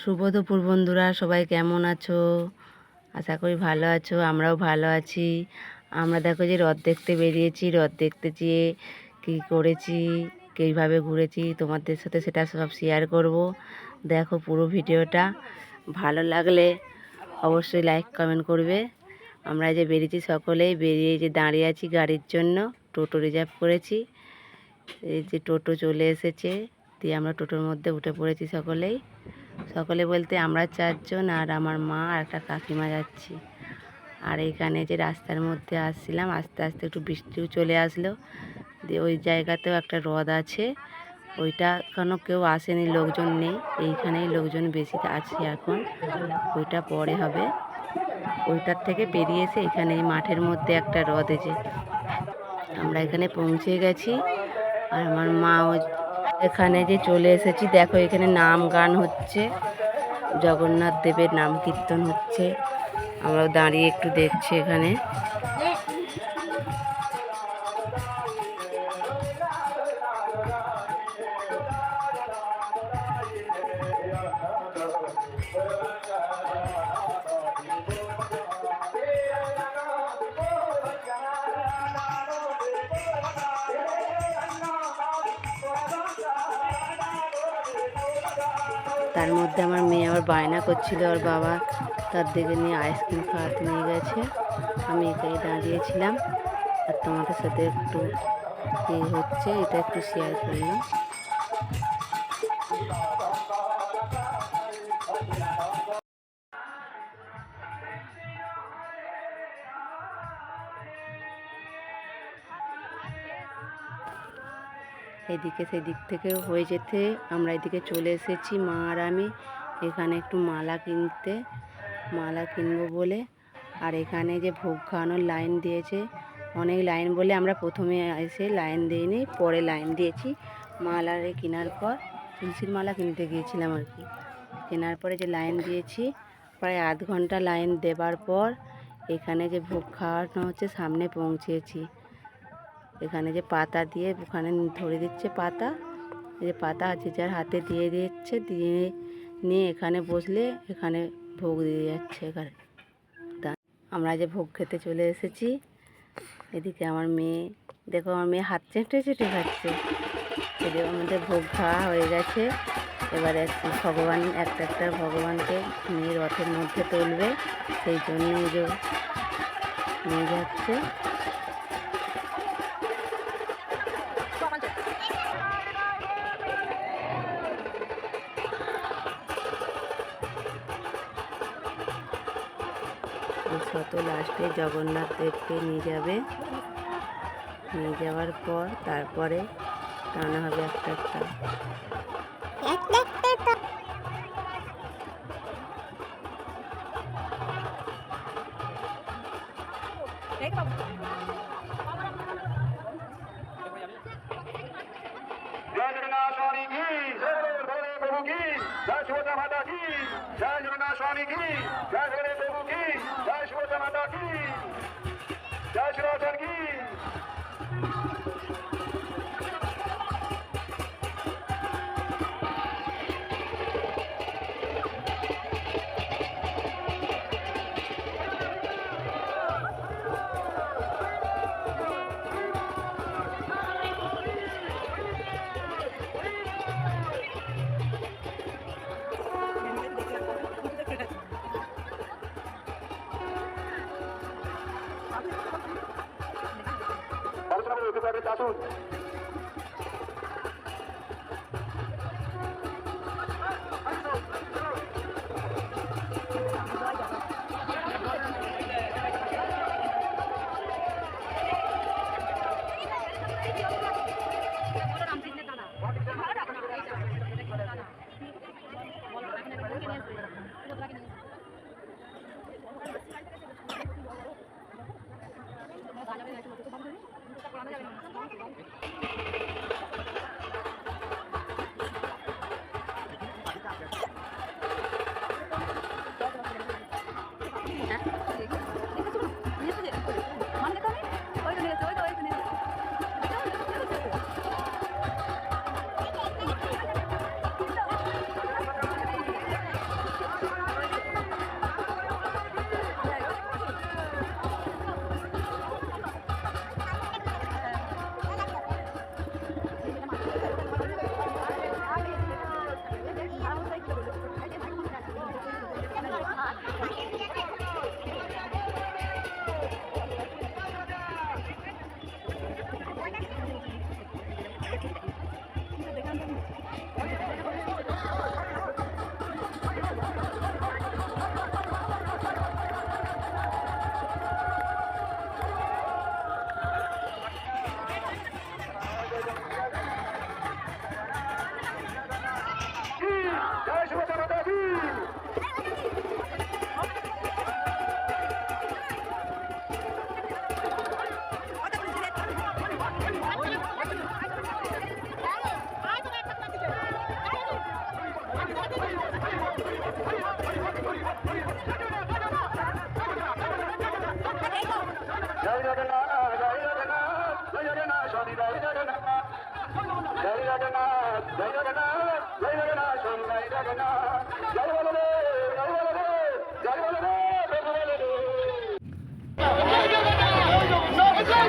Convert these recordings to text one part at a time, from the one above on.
শুভ দুপুর বন্ধুরা, সবাই কেমন আছো? আশা করি ভালো আছো, আমরাও ভালো আছি। আমরা দেখো যে রথ দেখতে বেরিয়েছি, রথ দেখতে যেয়ে কী করেছি, কীভাবে ঘুরেছি, তোমাদের সাথে সেটা সব শেয়ার করব। দেখো পুরো ভিডিওটা, ভালো লাগলে অবশ্যই লাইক কমেন্ট করবে। আমরা যে বেরিয়েছি সকলেই, বেরিয়ে যে দাঁড়িয়ে আছি গাড়ির জন্য, টোটো রিজার্ভ করেছি। এই যে টোটো চলে এসেছে, দিয়ে আমরা টোটোর মধ্যে উঠে পড়েছি সকলেই। সকলে বলতে, আমরা চারজন আর আমার মা আর একটা কাকিমা যাচ্ছি। আর এখানে যে রাস্তার মধ্যে আসছিলাম, আস্তে আস্তে একটু বৃষ্টিও চলে আসলো। দিয়ে ওই জায়গাতেও একটা হ্রদ আছে, ওইটা কেন কেউ আসেনি, লোকজন নেই। এইখানেই লোকজন বেশি আছে এখন, ওইটা পরে হবে। ওইটার থেকে বেরিয়ে এসে এখানে এই মাঠের মধ্যে একটা হ্রদ আছে। আমরা এখানে পৌঁছে গেছি, আর আমার মা ও এখানে যে চলে এসেছি, দেখো এখানে নাম গান হচ্ছে। জগন্নাথ দেবের নাম কীর্তন হচ্ছে। আমরা দাঁড়িয়ে একটু দেখছি এখানে। তার মধ্যে আমার মেয়ে আবার বায়না করছিল, ওর বাবা তার দিকে নিয়ে আইসক্রিম খাওয়াতে নিয়ে গেছে। আমি এখানে দাঁড়িয়েছিলাম আর তোমাদের সাথে একটু হচ্ছে, এটা একটু শেয়ার করলাম। এদিকে সেদিক থেকে হয়ে যেতে। আমরা এদিকে চলে এসেছি মা আর আমি। এখানে একটু মালা কিনতে, মালা কিনবো বলে। আর এখানে যে ভোগ খাওয়ানোর লাইন দিয়েছে, অনেক লাইন বলে আমরা প্রথমে এসে লাইন দিইনি, পরে লাইন দিয়েছি। মালারে কেনার পর, তুলসীর মালা কিনতে গিয়েছিলাম আর কি। কেনার পরে যে লাইন দিয়েছি, প্রায় আধ ঘণ্টা লাইন দেবার পর এখানে যে ভোগ খাওয়ানো হচ্ছে, সামনে পৌঁছেছি। এখানে যে পাতা দিয়ে ওখানে ধরে দিচ্ছে পাতা যে পাতা আছে যার হাতে দিয়ে দিচ্ছে, দিয়ে নিয়ে এখানে বসলে এখানে ভোগ দিয়ে যাচ্ছে এখানে। তা আমরা যে ভোগ খেতে চলে এসেছি, এদিকে আমার মেয়ে, দেখো আমার মেয়ে হাত চেটে চেটে খাচ্ছে। এদিকে আমাদের ভোগ খাওয়া হয়ে গেছে। এবারে ভগবান, একটা একটা ভগবানকে নিয়ে রথের মধ্যে তুলবে, সেই জন্য নিয়ে যাচ্ছে। শত লাস্টে জগন্নাথ দেবকে নিয়ে যাবে। নিয়ে যাওয়ার পর তারপরে টানা হবে একটা একটা। জয় জগন্নাথ স্বামী কি? জয় Brasil! নতুন Thank you. জয় জগন্নাথ জয় জগন্নাথ জয় জগন্নাথ জয় বলদেব জয় বলদেব জয় বলদেব প্রভু বলদেব জয় জগন্নাথ জয়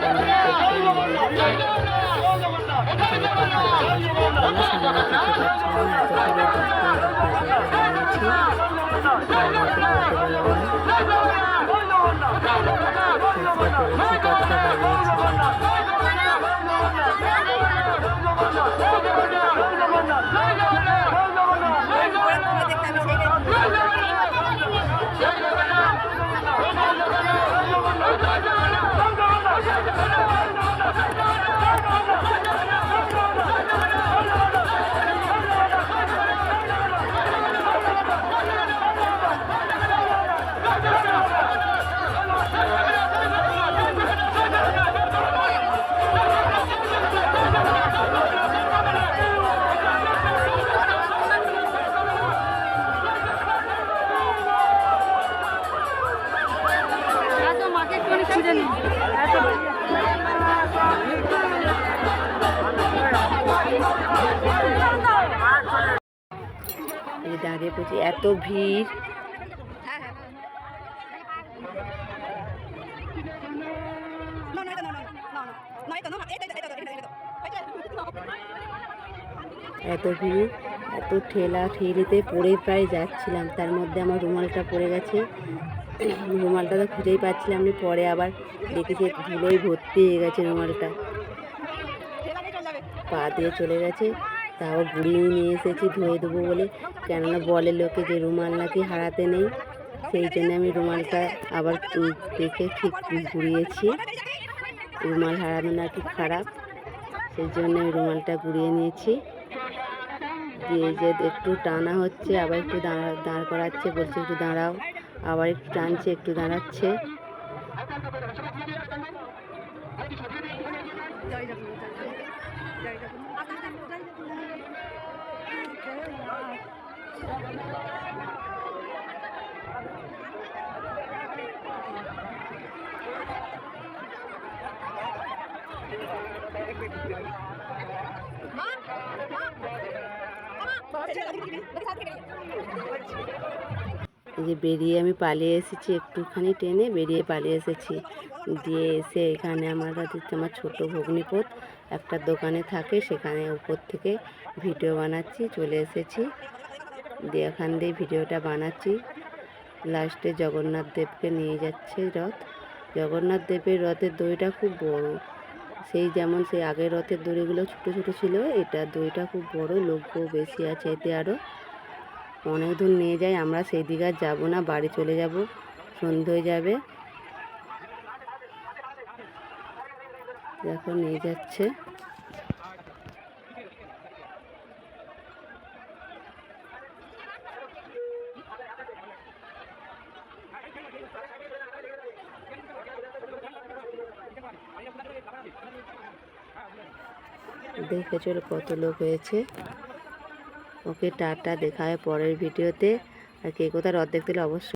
জগন্নাথ জয় জগন্নাথ জয় জগন্নাথ জয় জগন্নাথ জয় জগন্নাথ জয় জগন্নাথ জয় জগন্নাথ দাঁড়িয়ে পড়ছি এত ভিড়। এত ভিড়, এত ঠেলা ঠেলিতে পড়ে প্রায় যাচ্ছিলাম, তার মধ্যে আমার রুমালটা পড়ে গেছে। রুমালটা তো খুঁজেই পাচ্ছিলাম না, পরে আবার দেখেছি ধুলোই ভর্তি হয়ে গেছে রুমালটা। পা দিয়ে চলে গেছে, তাও ঘুরিয়ে নিয়ে এসেছি ধুয়ে দেবো বলে। কেননা বলে লোকে যে রুমাল নাকি হারাতে নেই, সেই জন্য আমি রুমালটা আবার দেখে ঠিক ঘুরিয়েছি রুমাল হারানো নাকি খারাপ, সেই জন্য আমি রুমালটা ঘুরিয়ে নিয়েছি। দিয়ে যে একটু টানা হচ্ছে, আবার একটু দাঁড়া, দাঁড় করাচ্ছে, বলছে একটু দাঁড়াও। আবার একটু টানছে একটু দাঁড়াচ্ছে। যে বেরিয়ে আমি পালিয়ে এসেছি একটুখানি টেনে বেরিয়ে পালিয়ে এসেছি। দিয়ে এসে এখানে আমার আমার ছোটো ভগ্নিপথ একটা দোকানে থাকে, সেখানে উপর থেকে ভিডিও বানাচ্ছি, চলে এসেছি। দিয়ে এখান দিয়ে ভিডিওটা বানাচ্ছি। লাস্টে জগন্নাথ দেবকে নিয়ে যাচ্ছে রথ। জগন্নাথ দেবের রথের দইটা খুব বড়। সেই যেমন সেই আগের রথের দড়িগুলো ছোটো ছোটো ছিল এটা দইটা খুব বড়, লোকও বেশি আছে এতে আরও। অনেক দূর নিয়ে যায় আমরা সেই দিকে আর যাব না, বাড়ি চলে যাব, সন্ধে হয়ে যাবে। দেখো, নিয়ে যাচ্ছে। দেখে চলো কত লোক হয়েছে? ওকে টাটা দেখা হয় পরের ভিডিওতে। আর কে কোথায় রদ দেখতে অবশ্যই